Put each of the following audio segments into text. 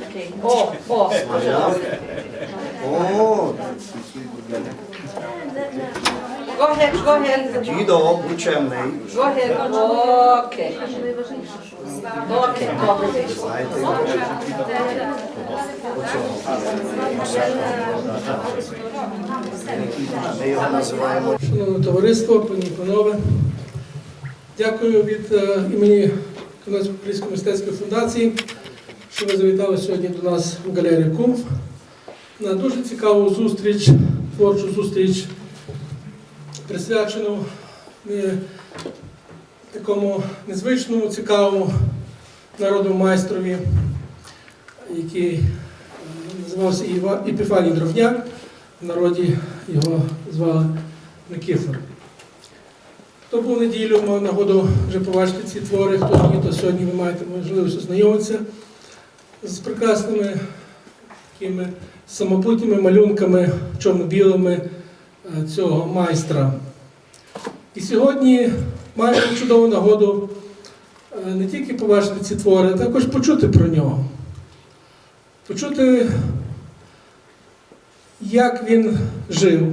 Такий. О, о, пожалуйста. О, Go ahead, go ahead. дідо. Go ahead. Окей. Окей, добре вийшло. Знаєте, ми його називаємо Шановне товариство, пані і панове, дякую від е, імені Канадсько-Української мистецької фундації, що ви завітали сьогодні до нас в галерію Кумф на дуже цікаву зустріч, творчу зустріч, присвячену е, такому незвичному, цікавому народному майстрові, який називався Епіфаній Дровняк. В народі його звали Никифор. Хто був неділю, мав нагоду вже побачити ці твори, хто ні, то сьогодні ви маєте можливість ознайомитися з прекрасними такими самобутніми малюнками чорно-білими е, цього майстра. І сьогодні маємо чудову нагоду е, не тільки побачити ці твори, а також почути про нього. Почути як він жив,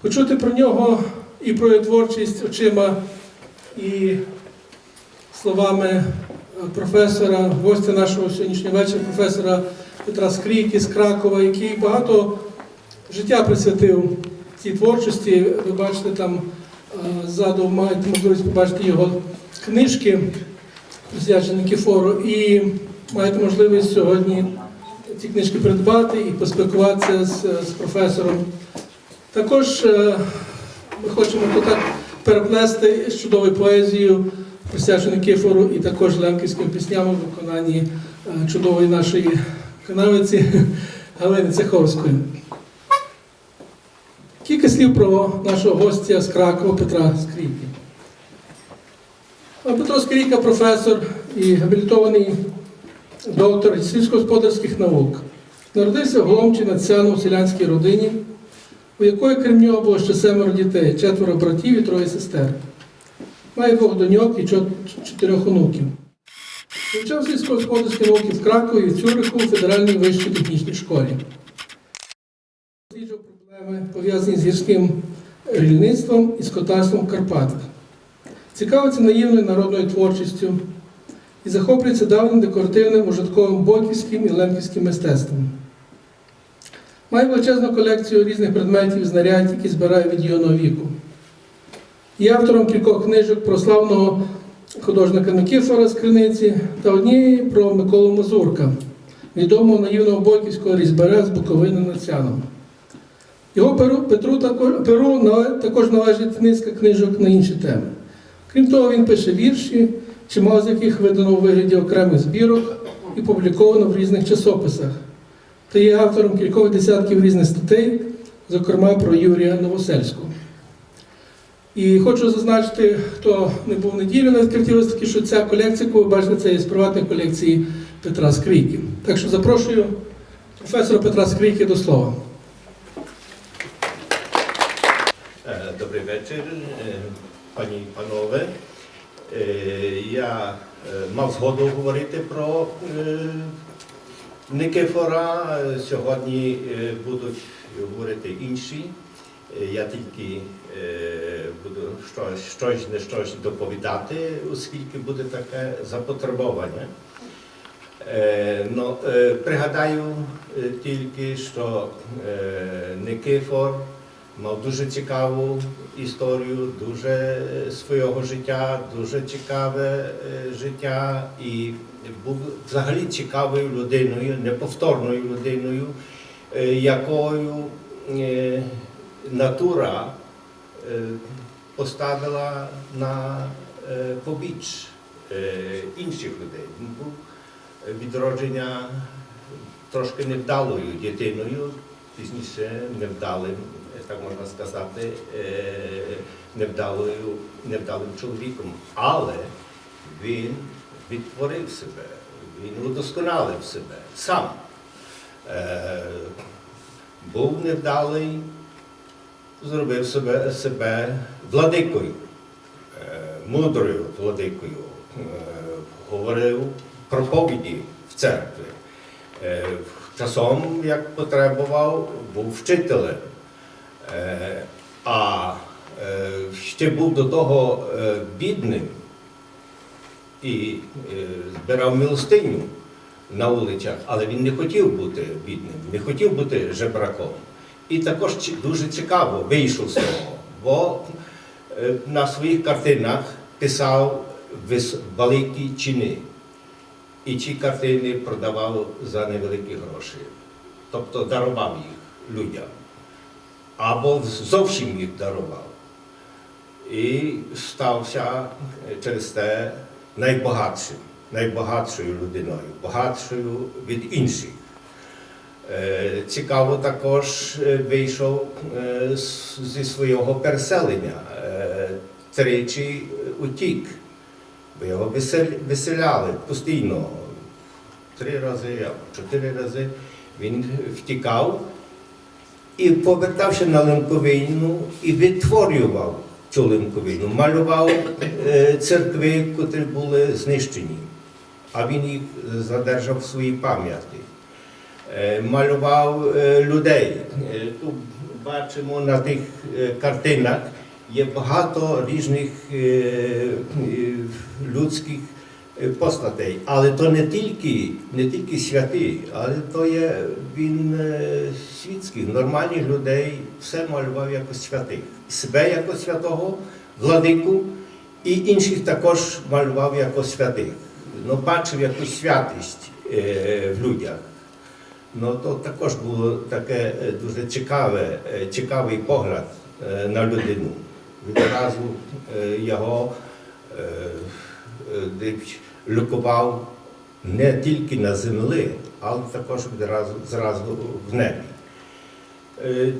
почути про нього і про його творчість очима і словами професора, гостя нашого сьогоднішнього вечора, професора Петра Скрійки з Кракова, який багато життя присвятив цій творчості. Ви бачите там е, ззаду, маєте можливість побачити його книжки, присвячені Кіфору, і маєте можливість сьогодні ці книжки придбати і поспілкуватися з, з професором. Також е, ми хочемо так переплести з чудовою поезією, присвяченою Кифору, і також лемківськими піснями в виконанні е, чудової нашої канавиці Галини Цеховської. Кілька слів про нашого гостя з Кракова Петра Скрійки. Петро Скрійка професор і габілітований доктор сільськогосподарських наук. Народився в Голомчі Нацяну в селянській родині, у якої крім нього було ще семеро дітей, четверо братів і троє сестер. Має двох доньок і чотирьох онуків. Вивчав сільськогосподарські науки в Кракові, Цюриху, у Федеральній вищій технічній школі. Досліджував проблеми, пов'язані з гірським рільництвом і скотарством в Карпатах. Цікавиться наївною народною творчістю, і захоплюється давнім декоративним ужитковим бойківським і лемківським мистецтвом. Має величезну колекцію різних предметів і знарядь, які збирає від юного віку. Є автором кількох книжок про славного художника Никифора з Криниці та однієї про Миколу Мазурка, відомого наївного бойківського різьбаря з Буковини Нацяном. Його перу, Петру перу також належить низка книжок на інші теми. Крім того, він пише вірші, чимало з яких видано у вигляді окремих збірок і публіковано в різних часописах. Та є автором кількох десятків різних статей, зокрема про Юрія Новосельського. І хочу зазначити, хто не був неділю на відкритій виставці, що ця колекція, яку ви бачите, це є з приватної колекції Петра Скрійки. Так що запрошую професора Петра Скрійки до слова. Е, Добрий вечір, е, пані і панове. Е, Я мав згоду говорити про Никифора. Сьогодні будуть говорити інші. Я тільки буду щось, щось не щось доповідати, оскільки буде таке запотребування. Е, Ну, е, пригадаю е, тільки, що Никифор мав дуже цікаву історію, дуже свого життя, дуже цікаве життя і був взагалі цікавою людиною, неповторною людиною, якою натура поставила на е, побіч е, інших людей. Він був відродження трошки невдалою дитиною, пізніше невдалим, так можна сказати, е, невдалою, невдалим чоловіком. Але він відтворив себе, він удосконалив себе сам. Е, Був невдалий, зробив себе, себе владикою, е, мудрою владикою, е, говорив проповіді в церкві. Е, Часом, як потребував, був вчителем. А ще був до того бідним і збирав милостиню на вулицях, але він не хотів бути бідним, не хотів бути жебраком. І також дуже цікаво вийшов з того, бо е, на своїх картинах писав великі чини. І ці картини продавав за невеликі гроші. Тобто дарував їх людям. Або зовсім їх дарував. І стався е, через те найбагатшим, найбагатшою людиною, багатшою від інших. Е, Цікаво також е, вийшов е, зі свого переселення. Тричі утік, бо його виселяли постійно. Три рази або чотири рази він втікав і повертався на Линковину і відтворював цю Линковину, малював церкви, котрі були знищені, а він їх задержав в своїй пам'яті. Е, Малював е, людей. Е, Тут бачимо на тих картинах є багато різних людських постатей. Але то не тільки, не тільки святі, але то є він світських, нормальних людей, все малював як святих. Себе як святого, владику, і інших також малював як святих. Ну, бачив якусь святість в людях. Ну, то також було таке е, дуже цікаве, е, цікавий погляд е, на людину. Відразу його лікував не тільки на землі, але також відразу зразу в небі.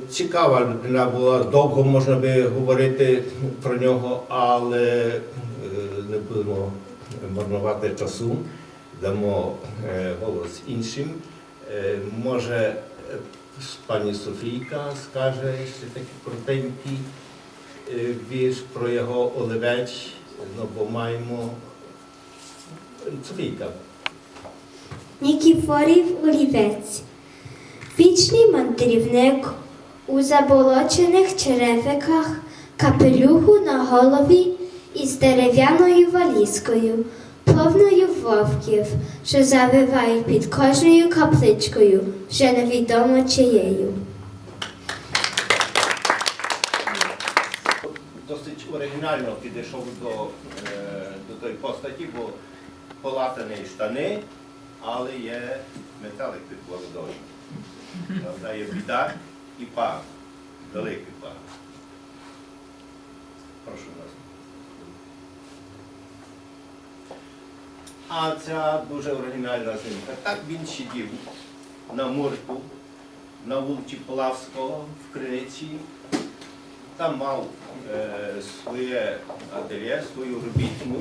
Цікава людина була, довго можна би говорити про нього, але не будемо марнувати часу, дамо голос іншим. Е, Може, е, пані Софійка скаже ще такий коротенький е, вірш про його оливець, ну, бо маємо Софійка. Нікіфорів олівець, вічний мандрівник у заболочених черевиках, капелюху на голові із дерев'яною валізкою, повною вовків, що завивають під кожною капличкою, вже невідомо чиєю. Досить оригінально підійшов до, е, до тої постаті, бо полатані штани, але є металик під бородою. Правда, є біда і пан, великий пан. Прошу вас. А ця дуже оригінальна знімка. Так він сидів на мурку на вулиці Полавського в Криниці. Там мав е, своє ательє, свою робітну.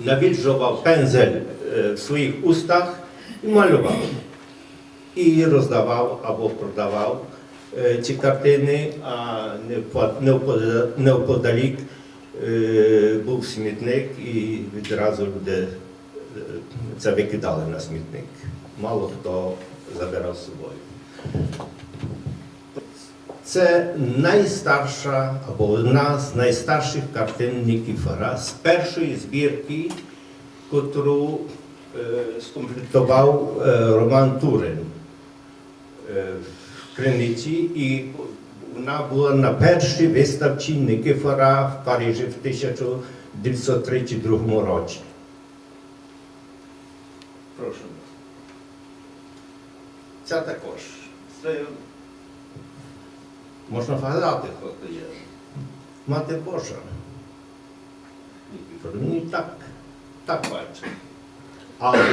Навіджував пензель е, в своїх устах і малював. І роздавав або продавав е, ці картини, а непода- неподалік був смітник і відразу люди е, це викидали на смітник. Мало хто забирав з собою. Це найстарша або одна з найстарших картин Нікіфора з першої збірки, котру е, скомплектував е, Роман Турин е, в Криниці, і вона була на першій виставці Никифора в Парижі в 1932 році. Прошу вас. Ця також. Це можна вгадати, хто є. Мати Божа. Ні, так, так бачу. Але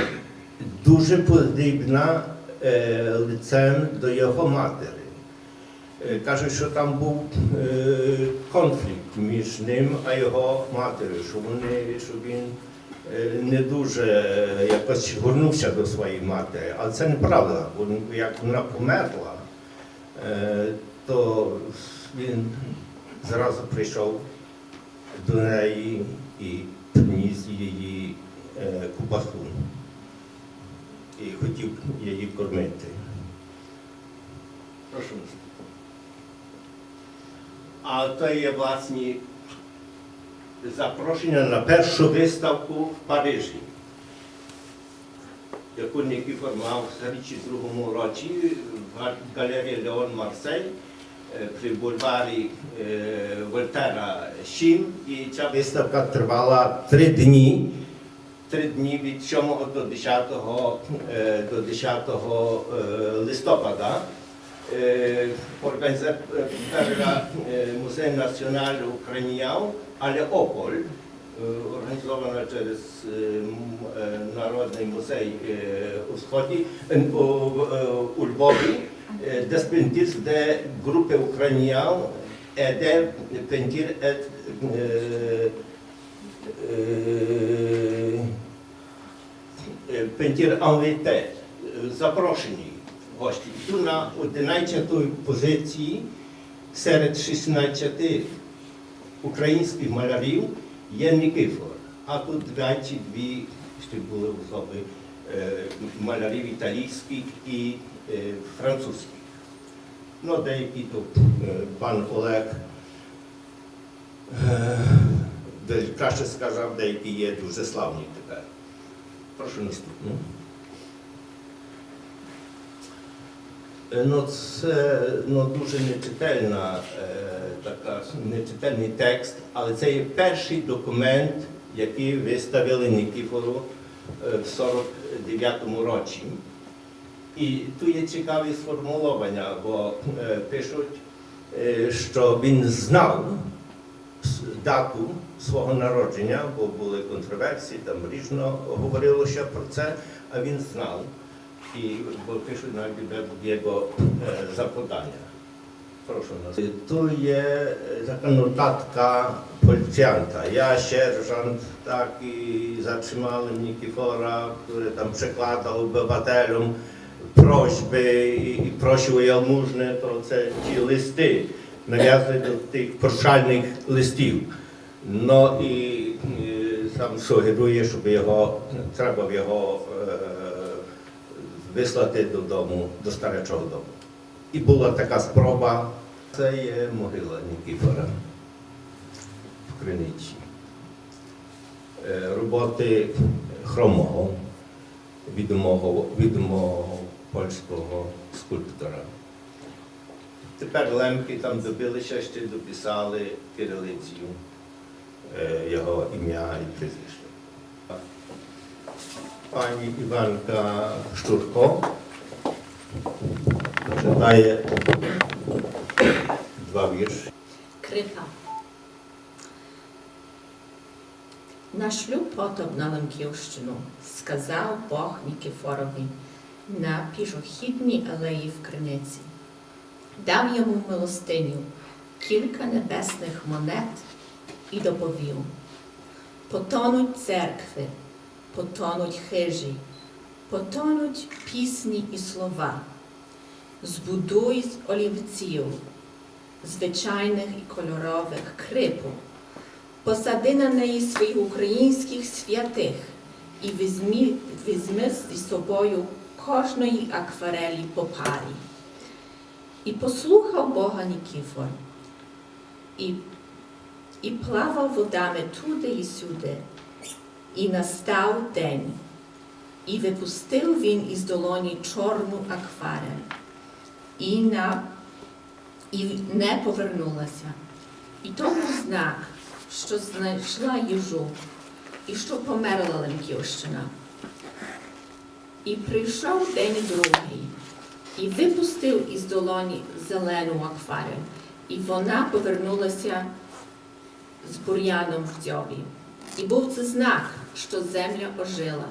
дуже подібна е, лицем до його матері. Е, Кажуть, що там був е, конфлікт між ним а його матір'ю, що вони, що він е, не дуже якось горнувся до своєї матері. Але це неправда. Як вона померла, то він зразу прийшов до неї і приніс її кубасу. хотів її кормити. Прошу. А то є власні запрошення на першу виставку в Парижі, яку Нікіфор мав в 32 році в га- галерії Леон Марсель е, при бульварі е, Вольтера 7. І ця виставка тривала три дні. Три дні від 7 до 10, е, до 10 е, листопада. Е, Організатора е, Музей національний Українян, але Ополь, е, організована через е, м- е, Народний музей е, у Сході, е, у, е, у Львові, де спинтір, де групи українян, де пентір ет, пентір Анвіте, запрошені гості. І тут на 11 позиції серед 16 українських малярів є Нікифор, а тут 22 ще були особи е, малярів італійських і е, французьких. Ну, деякі тут е, пан Олег краще сказав, деякі є дуже славні тепер. Прошу наступну. Ну, це ну, дуже нечительна, е, така, нечительний текст, але це є перший документ, який виставили Нікіфору е, в 49-му році. І тут є цікаві сформулювання, бо е, пишуть, е, що він знав дату свого народження, бо були контроверсії, там різно говорилося про це, а він знав. І пишуть його е, запитання. Прошу нас. Tu е, така нотатка policjanta. Ja, sierżant, tak i zatrzymałem Nikifora, który tam przekładał obywatelom prośby i, i prosił o jałmużnę, to це ті листи, нав'язані до тих прощальних листів. Ну і, і сам сугерує, щоб його, треба його е, вислати додому, до старечого дому. І була така спроба. Це є могила Нікіфора в Криниці. Е, Роботи хромого, відомого, відомого польського скульптора. Тепер лемки там добилися, ще дописали кирилицю, е, його ім'я і прізвище. Pani Iwanka Szczurko czytaje dwa wiersze. Крипа. На шлюб потоп на Лемківщину сказав Бог Нікіфорові на пішохідній алеї в Криниці. Дав йому милостиню кілька небесних монет і доповів: потонуть церкви, потонуть хижі, потонуть пісні і слова. Збудуй з олівців, звичайних і кольорових крипу, посади на неї своїх українських святих і візьми, візьми зі собою кожної акварелі по парі. І послухав Бога Нікіфор, і, і плавав водами туди і сюди, і настав день, і випустив він із долоні чорну акварель, і на і не повернулася. І то був знак, що знайшла їжу, і що померла Лемківщина. І прийшов день другий, і випустив із долоні зелену акварель, і вона повернулася з бур'яном в дзьобі. І був це знак, що земля ожила.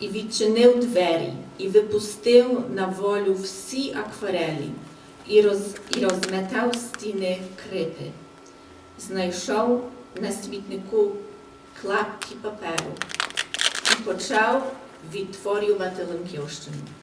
І відчинив двері, і випустив на волю всі акварелі, і, роз, і розметав стіни крипи. Знайшов на світнику клапки паперу і почав відтворювати Лемківщину.